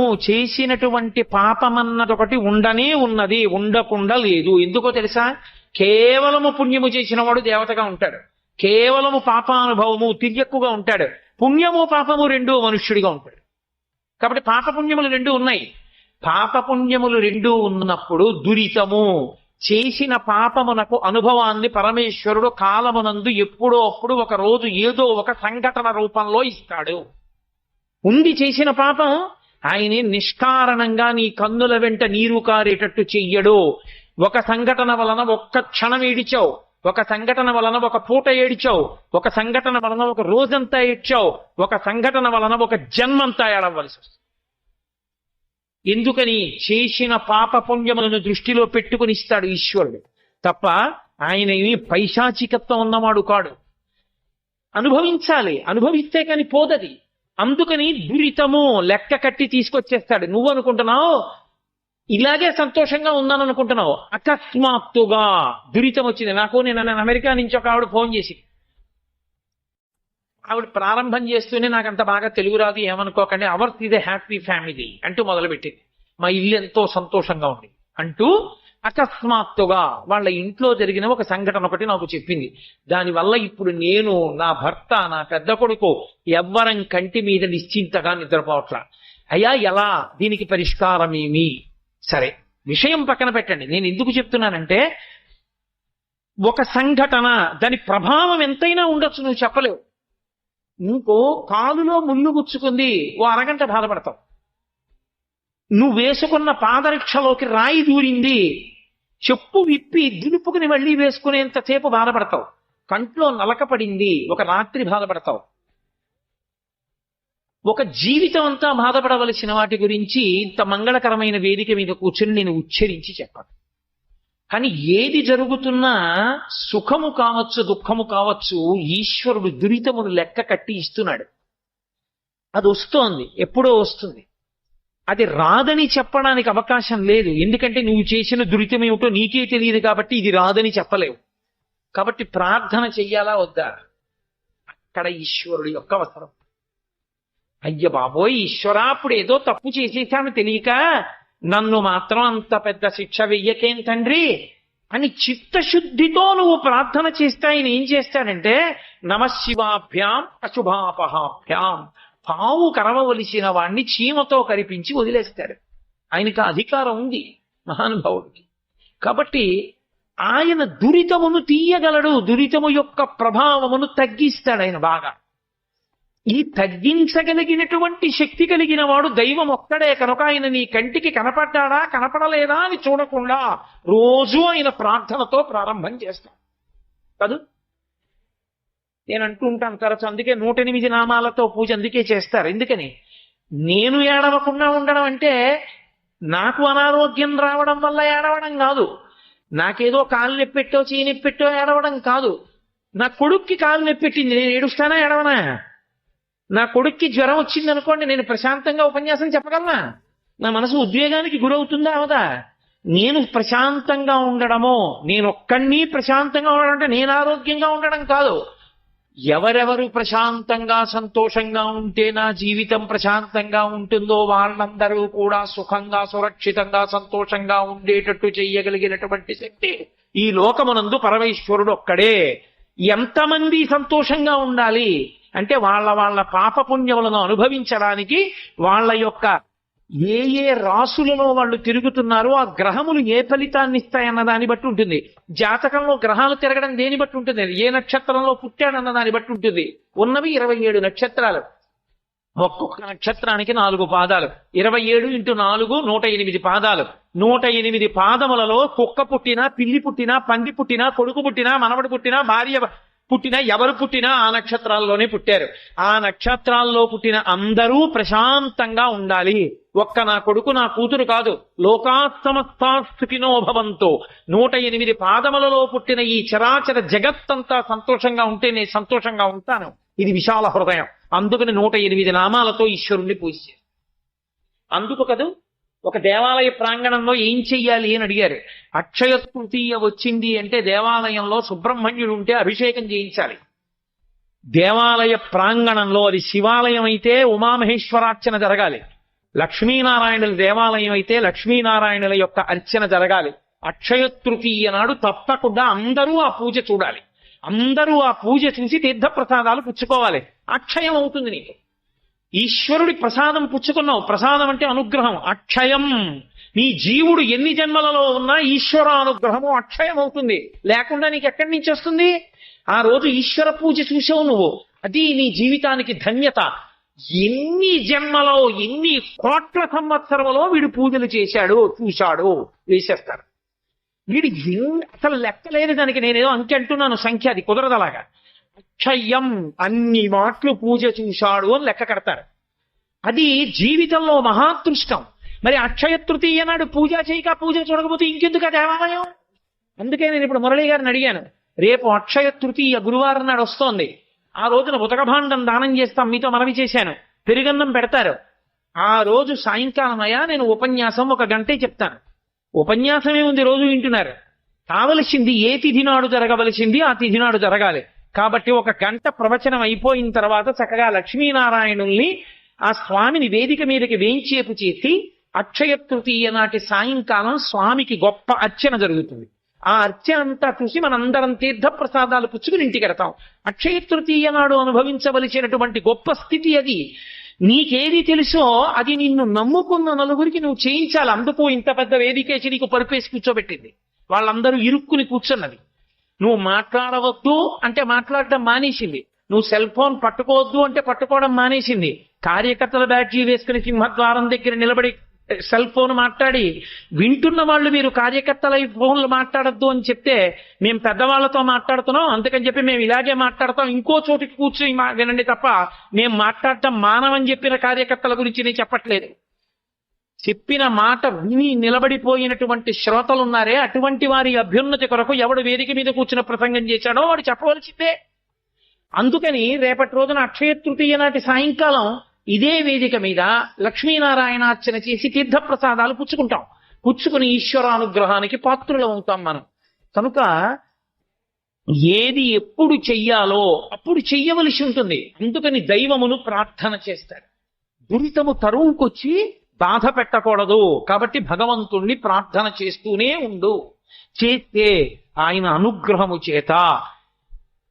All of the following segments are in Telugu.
చేసినటువంటి చేసినటువంటి పాపమన్నది ఒకటి ఉండనే ఉన్నది ఉండకుండా లేదు. ఎందుకో తెలుసా? కేవలము పుణ్యము చేసిన వాడు దేవతగా ఉంటాడు. కేవలము పాపానుభవము తిరియక్కుగా ఉంటాడు. పుణ్యము పాపము రెండు మనుష్యుడిగా ఉంటాడు. కాబట్టి పాపపుణ్యములు రెండు ఉన్నాయి. పాపపుణ్యములు రెండు ఉన్నప్పుడు దురితము. చేసిన పాపమునకు అనుభవాన్ని పరమేశ్వరుడు కాలమునందు ఎప్పుడో అప్పుడు ఒక రోజు ఏదో ఒక సంఘటన రూపంలో ఇస్తాడు. ఉంది చేసిన పాపం ఆయనే నిష్కారణంగా నీ కన్నుల వెంట నీరు కారేటట్టు చెయ్యడు. ఒక సంఘటన వలన ఒక్క క్షణం ఏడిచావు. ఒక సంఘటన వలన ఒక పూట ఏడిచావు. ఒక సంఘటన వలన ఒక రోజంతా ఏడ్చావు. ఒక సంఘటన వలన ఒక జన్మంతా ఏడవలసి వస్తుంది. ఎందుకని? చేసిన పాప పుణ్యములను దృష్టిలో పెట్టుకుని ఇస్తాడు ఈశ్వరుడు. తప్ప ఆయన పైశాచికత్వం ఉన్నవాడు కాడు. అనుభవించాలి. అనుభవిస్తే కానీ పోదది. అందుకని దురితము లెక్క కట్టి తీసుకొచ్చేస్తాడు. నువ్వు అనుకుంటున్నావు ఇలాగే సంతోషంగా ఉన్నాను అనుకుంటున్నావు అకస్మాత్తుగా దురితం వచ్చింది. నాకు నేను అమెరికా నుంచి ఒక ఆవిడ ఫోన్ చేసి ఆవిడ ప్రారంభం చేస్తూనే నాకు అంత బాగా తెలుగు రాదు ఏమనుకోకండి. అవర్స్ ఇది హ్యాపీ ఫ్యామిలీ అంటూ మొదలుపెట్టింది. మా ఇల్లు ఎంతో సంతోషంగా ఉంది అంటూ అకస్మాత్తుగా వాళ్ళ ఇంట్లో జరిగిన ఒక సంఘటన ఒకటి నాకు చెప్పింది. దానివల్ల ఇప్పుడు నేను నా భర్త నా పెద్ద కొడుకు ఎవ్వరం కంటి మీద నిశ్చింతగా నిద్రపోవట్ల అయ్యా ఎలా? దీనికి పరిష్కారమేమి సరే విషయం పక్కన పెట్టండి. నేను ఎందుకు చెప్తున్నానంటే ఒక సంఘటన దాని ప్రభావం ఎంతైనా ఉండొచ్చు నువ్వు చెప్పలేవు. నీకు కాలులో ముళ్ళు గుచ్చుకుంది ఓ అరగంట బాధపడతావు. నువ్వు వేసుకున్న పాదరక్షలోకి రాయి దూరింది చెప్పు విప్పి దులుపుకుని మళ్ళీ వేసుకునేంతసేపు బాధపడతావు. కంట్లో నలక పడింది ఒక రాత్రి బాధపడతావు. ఒక జీవితం అంతా బాధపడవలసిన వాటి గురించి ఇంత మంగళకరమైన వేదిక మీద కూర్చుని నేను ఉచ్చరించి చెప్పాను. కానీ ఏది జరుగుతున్నా సుఖము కావచ్చు దుఃఖము కావచ్చు ఈశ్వరుడు దురితమును లెక్క కట్టి ఇస్తున్నాడు. అది వస్తోంది ఎప్పుడో వస్తుంది. అది రాదని చెప్పడానికి అవకాశం లేదు. ఎందుకంటే నువ్వు చేసిన దురితం ఏమిటో నీకే తెలియదు కాబట్టి ఇది రాదని చెప్పలేవు. కాబట్టి ప్రార్థన చెయ్యాలా వద్దా? అక్కడ ఈశ్వరుడు యొక్క అవసరం. అయ్య బాబోయ్ ఈశ్వరా అప్పుడు ఏదో తప్పు చేసేసాను తెలియక నన్ను మాత్రం అంత పెద్ద శిక్ష వెయ్యకేం తండ్రి? అని చిత్తశుద్ధితో నువ్వు ప్రార్థన చేస్తే ఆయన ఏం చేస్తాడంటే నమశివాభ్యాం అశుభాపహాభ్యాం. పావు కరవవలసిన వాణ్ణి చీమతో కరిపించి వదిలేస్తారు. ఆయనకు అధికారం ఉంది మహానుభావుడికి. కాబట్టి ఆయన దురితమును తీయగలడు దురితము యొక్క ప్రభావమును తగ్గిస్తాడు ఆయన బాగా. ఈ తగ్గించగలిగినటువంటి శక్తి కలిగిన వాడు దైవం ఒక్కడే కనుక ఆయన నీ కంటికి కనపడ్డాడా కనపడలేదా అని చూడకుండా రోజు ఆయన ప్రార్థనతో ప్రారంభం చేస్తాడు. కాదు? నేను అంటూ ఉంటాను తరచు అందుకే నూట ఎనిమిది నామాలతో పూజ అందుకే చేస్తారు. ఎందుకని? నేను ఏడవకుండా ఉండడం అంటే నాకు అనారోగ్యం రావడం వల్ల ఏడవడం కాదు. నాకేదో కాలు నొప్పెట్టో చేయి నొప్పెట్టో ఏడవడం కాదు. నా కొడుక్కి కాలు నొప్పెట్టింది. నేను ఏడుస్తానా ఏడవనా? నా కొడుక్కి జ్వరం వచ్చింది అనుకోండి నేను ప్రశాంతంగా ఉపన్యాసం చెప్పగలనా? నా మనసు ఉద్వేగానికి గురవుతుందా అవదా? నేను ప్రశాంతంగా ఉండడమో నేను ఒక్కడిని ప్రశాంతంగా ఉండడం అంటే నేను ఆరోగ్యంగా ఉండడం కాదు. ఎవరెవరు ప్రశాంతంగా సంతోషంగా ఉంటే నా జీవితం ప్రశాంతంగా ఉంటుందో వాళ్ళందరూ కూడా సుఖంగా సురక్షితంగా సంతోషంగా ఉండేటట్టు చెయ్యగలిగినటువంటి శక్తి ఈ లోకమునందు పరమేశ్వరుడు ఒక్కడే. ఎంతమంది సంతోషంగా ఉండాలి? అంటే వాళ్ళ వాళ్ళ పాపపుణ్యములను అనుభవించడానికి వాళ్ళ యొక్క ఏ ఏ రాసులలో వాళ్ళు తిరుగుతున్నారో ఆ గ్రహములు ఏ ఫలితాన్ని ఇస్తాయన్న దాన్ని బట్టి ఉంటుంది. జాతకంలో గ్రహాలు తిరగడం దేని బట్టి ఉంటుంది? ఏ నక్షత్రంలో పుట్టాడన్న దాన్ని బట్టి ఉంటుంది. ఉన్నవి ఇరవై ఏడు నక్షత్రాలు. ఒక్కొక్క నక్షత్రానికి నాలుగు పాదాలు. ఇరవై ఏడు ఇంటూ నాలుగు నూట ఎనిమిది పాదాలు. నూట ఎనిమిది పాదములలో కుక్క పుట్టినా పిల్లి పుట్టినా పంది పుట్టినా కొడుకు పుట్టినా మనవడు పుట్టినా భార్య పుట్టిన ఎవరు పుట్టినా ఆ నక్షత్రాల్లోనే పుట్టారు. ఆ నక్షత్రాల్లో పుట్టిన అందరూ ప్రశాంతంగా ఉండాలి. ఒక్క నా కొడుకు నా కూతురు కాదు. లోకాస్తమస్తాస్థితినో భవంతో. నూట ఎనిమిది పాదములలో పుట్టిన ఈ చరాచర జగత్తంతా సంతోషంగా ఉంటే నేను సంతోషంగా ఉంటాను. ఇది విశాల హృదయం. అందుకని నూట ఎనిమిది నామాలతో ఈశ్వరుణ్ణి పూజ అందుకు కదూ? ఒక దేవాలయ ప్రాంగణంలో ఏం చెయ్యాలి అని అడిగారు. అక్షయ తృతీయ వచ్చింది అంటే దేవాలయంలో సుబ్రహ్మణ్యుడు ఉంటే అభిషేకం చేయించాలి. దేవాలయ ప్రాంగణంలో అది శివాలయం అయితే ఉమామహేశ్వరార్చన జరగాలి. లక్ష్మీనారాయణుల దేవాలయం అయితే లక్ష్మీనారాయణుల యొక్క అర్చన జరగాలి. అక్షయ తృతీయ నాడు తప్పకుండా అందరూ ఆ పూజ చూడాలి. అందరూ ఆ పూజ చూసి తీర్థప్రసాదాలు పుచ్చుకోవాలి. అక్షయం అవుతుంది నీకు. ఈశ్వరుడి ప్రసాదం పుచ్చుకున్నావు. ప్రసాదం అంటే అనుగ్రహం అక్షయం. నీ జీవుడు ఎన్ని జన్మలలో ఉన్నా ఈశ్వర అనుగ్రహము అక్షయం అవుతుంది లేకుండా నీకు ఎక్కడి నుంచి వస్తుంది? ఆ రోజు ఈశ్వర పూజ చూసావు నువ్వు. అది నీ జీవితానికి ధన్యత. ఎన్ని జన్మలో ఎన్ని కోట్ల సంవత్సరములో వీడు పూజలు చేశాడు చూశాడు వేసేస్తారు వీడు అసలు లెక్కలేదు దానికి. నేనేదో అంకె అంటున్నాను సంఖ్య అది కుదరదు అలాగా. అక్షయం అన్ని మాటలు పూజ చూశాడు అని లెక్క కడతారు. అది జీవితంలో మహాదృష్టం. మరి అక్షయ తృతీయ నాడు పూజ చేయక పూజ చూడకపోతే ఇంకెందుకు ఆ దేవాలయం? అందుకే నేను ఇప్పుడు మురళి గారిని అడిగాను. రేపు అక్షయ తృతీయ గురువారం నాడు వస్తోంది. ఆ రోజున ఉతకభాండం దానం చేస్తాం మీతో మనవి చేశాను. పెరుగన్నం పెడతారు. ఆ రోజు సాయంకాలం అయ్యా నేను ఉపన్యాసం ఒక గంటే చెప్తాను. ఉపన్యాసమే ఉంది రోజు వింటున్నారు. కావలసింది ఏ తిథి నాడు జరగవలసింది ఆ తిథి నాడు జరగాలి. కాబట్టి ఒక గంట ప్రవచనం అయిపోయిన తర్వాత చక్కగా లక్ష్మీనారాయణుల్ని ఆ స్వామిని వేదిక మీదకి వేయించేపు చేసి అక్షయ తృతీయ నాటి సాయంకాలం స్వామికి గొప్ప అర్చన జరుగుతుంది. ఆ అర్చన అంతా చూసి మనందరం తీర్థ ప్రసాదాలు పుచ్చుకుని ఇంటికి వెడతాం అక్షయ తృతీయ నాడు అనుభవించవలసినటువంటి గొప్ప స్థితి అది. నీకేది తెలుసో అది నిన్ను నమ్ముకున్న నలుగురికి నువ్వు చేయించాలి. అందుకు ఇంత పెద్ద వేదికేసి నీకు పరుపేసి కూర్చోబెట్టింది. వాళ్ళందరూ ఇరుక్కుని కూర్చున్నది. నువ్వు మాట్లాడవద్దు అంటే మాట్లాడటం మానేసింది. నువ్వు సెల్ ఫోన్ పట్టుకోవద్దు అంటే పట్టుకోవడం మానేసింది. కార్యకర్తల బ్యాటరీ వేసుకుని సింహద్వారం దగ్గర నిలబడి సెల్ ఫోన్ మాట్లాడి వింటున్న వాళ్ళు మీరు కార్యకర్తల ఫోన్లు మాట్లాడద్దు అని చెప్తే మేము పెద్దవాళ్ళతో మాట్లాడుతున్నాం అందుకని చెప్పి మేము ఇలాగే మాట్లాడతాం ఇంకో చోటికి కూర్చొని మా- వినండి తప్ప మేము మాట్లాడటం మానవని చెప్పిన కార్యకర్తల గురించి నేను చెప్పట్లేదు. చెప్పిన మాట విని నిలబడిపోయినటువంటి శ్రోతలున్నారే అటువంటి వారి అభ్యున్నతి కొరకు ఎవడు వేదిక మీద కూర్చున్న ప్రసంగం చేశాడో వాడు చెప్పవలసిందే. అందుకని రేపటి రోజున అక్షయ తృతీయ నాటి సాయంకాలం ఇదే వేదిక మీద లక్ష్మీనారాయణార్చన చేసి తీర్థప్రసాదాలు పుచ్చుకుంటాం. పుచ్చుకుని ఈశ్వరానుగ్రహానికి పాత్రులు అవుతాం మనం. కనుక ఏది ఎప్పుడు చెయ్యాలో అప్పుడు చెయ్యవలసి ఉంటుంది. అందుకని దైవమును ప్రార్థన చేస్తాడు దురితము తరువుకొచ్చి బాధ పెట్టకూడదు కాబట్టి భగవంతుణ్ణి ప్రార్థన చేస్తూనే ఉండు. చేస్తే ఆయన అనుగ్రహము చేత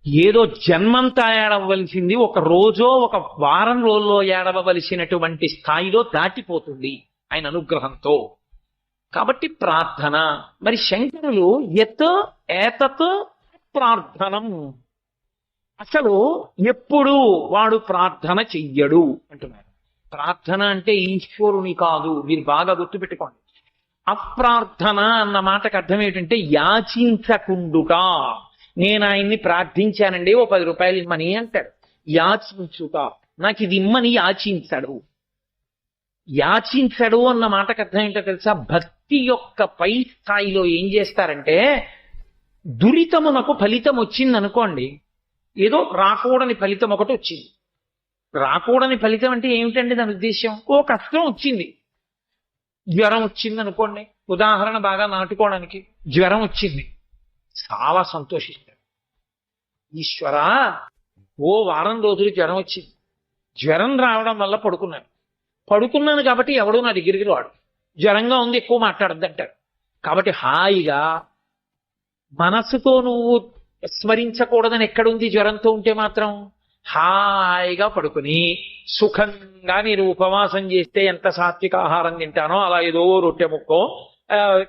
ఏదో జన్మంతా ఏడవలసింది ఒక రోజో ఒక వారం రోజుల్లో ఏడవలసినటువంటి స్థాయిలో దాటిపోతుంది ఆయన అనుగ్రహంతో. కాబట్టి ప్రార్థన. మరి శంకరులు ఎత్ ఏతత్ ప్రార్థనం. అసలు ఎప్పుడు వాడు ప్రార్థన చెయ్యడు అంటున్నారు. ప్రార్థన అంటే ఈశ్వరుని కాదు. మీరు బాగా గుర్తుపెట్టుకోండి. అప్రార్థన అన్న మాటకు అర్థం ఏంటంటే యాచించకుండుట. నేను ఆయన్ని ప్రార్థించానండి ఓ పది రూపాయలు ఇమ్మని అంటాడు. యాచించుట. నాకు ఇది ఇమ్మని యాచించడు. యాచించడు అన్న మాటకు అర్థం ఏంటో తెలుసా? భక్తి యొక్క పై స్థాయిలో ఏం చేస్తారంటే దురితమునకు ఫలితం వచ్చింది అనుకోండి ఏదో రాకూడని ఫలితం ఒకటి వచ్చింది. రాకూడని ఫలితం అంటే ఏమిటండి దాని ఉద్దేశం ఓ కష్టం వచ్చింది. జ్వరం వచ్చింది అనుకోండి. ఉదాహరణ బాగా నాటుకోవడానికి జ్వరం వచ్చింది. చాలా సంతోషిస్తాడు ఈశ్వరా ఓ వారం రోజులు జ్వరం వచ్చింది. జ్వరం రావడం వల్ల పడుకున్నాను. పడుకున్నాను కాబట్టి ఎవడో నా దగ్గరికి రాడు. జ్వరంగా ఉంది ఎక్కువ మాట్లాడద్దంటారు కాబట్టి హాయిగా మనసుతో నువ్వు స్మరించకూడదని ఎక్కడుంది జ్వరంతో ఉంటే మాత్రం? హాయిగా పడుకుని సుఖంగా నేను ఉపవాసం చేస్తే ఎంత సాత్విక ఆహారం తింటానో అలా ఏదో రొట్టె ముక్కో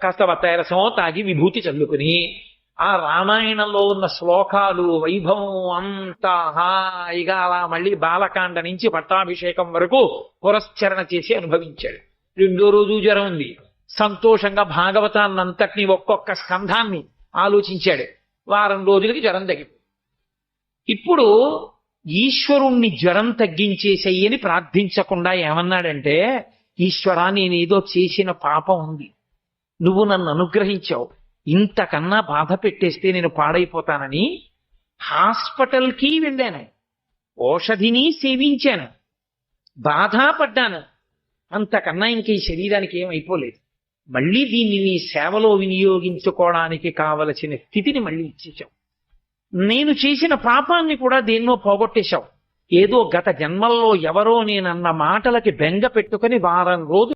కాస్త బత్తాయి రసమో తాగి విభూతి చల్లుకుని ఆ రామాయణంలో ఉన్న శ్లోకాలు వైభవం అంతా హాయిగా అలా మళ్ళీ బాలకాండ నుంచి పట్టాభిషేకం వరకు పురస్చరణ చేసి అనుభవించాడు. రెండో రోజు జ్వరం ఉంది. సంతోషంగా భాగవతాన్నంతటిని ఒక్కొక్క స్కంధాన్ని ఆలోచించాడు. వారం రోజులకి జ్వరం తగ్గిపోయింది. ఇప్పుడు ఈశ్వరుణ్ణి జ్వరం తగ్గించేసేయని ప్రార్థించకుండా ఏమన్నాడంటే ఈశ్వరా నేనేదో చేసిన పాపం ఉంది. నువ్వు నన్ను అనుగ్రహించావు. ఇంతకన్నా బాధ పెట్టేస్తే నేను పాడైపోతానని హాస్పిటల్కి వెళ్ళాను. ఔషధిని సేవించాను. బాధపడ్డాను. అంతకన్నా ఇంక ఈ శరీరానికి ఏమైపోలేదు మళ్ళీ దీన్ని నీ సేవలో వినియోగించుకోవడానికి కావలసిన స్థితిని మళ్ళీ ఇచ్చేసావు నేను చేసిన పాపాన్ని కూడా దేన్నో పోగొట్టేశావు. ఏదో గత జన్మల్లో ఎవరో నేనన్న మాటలకి బెంగ పెట్టుకుని వారం రోజులు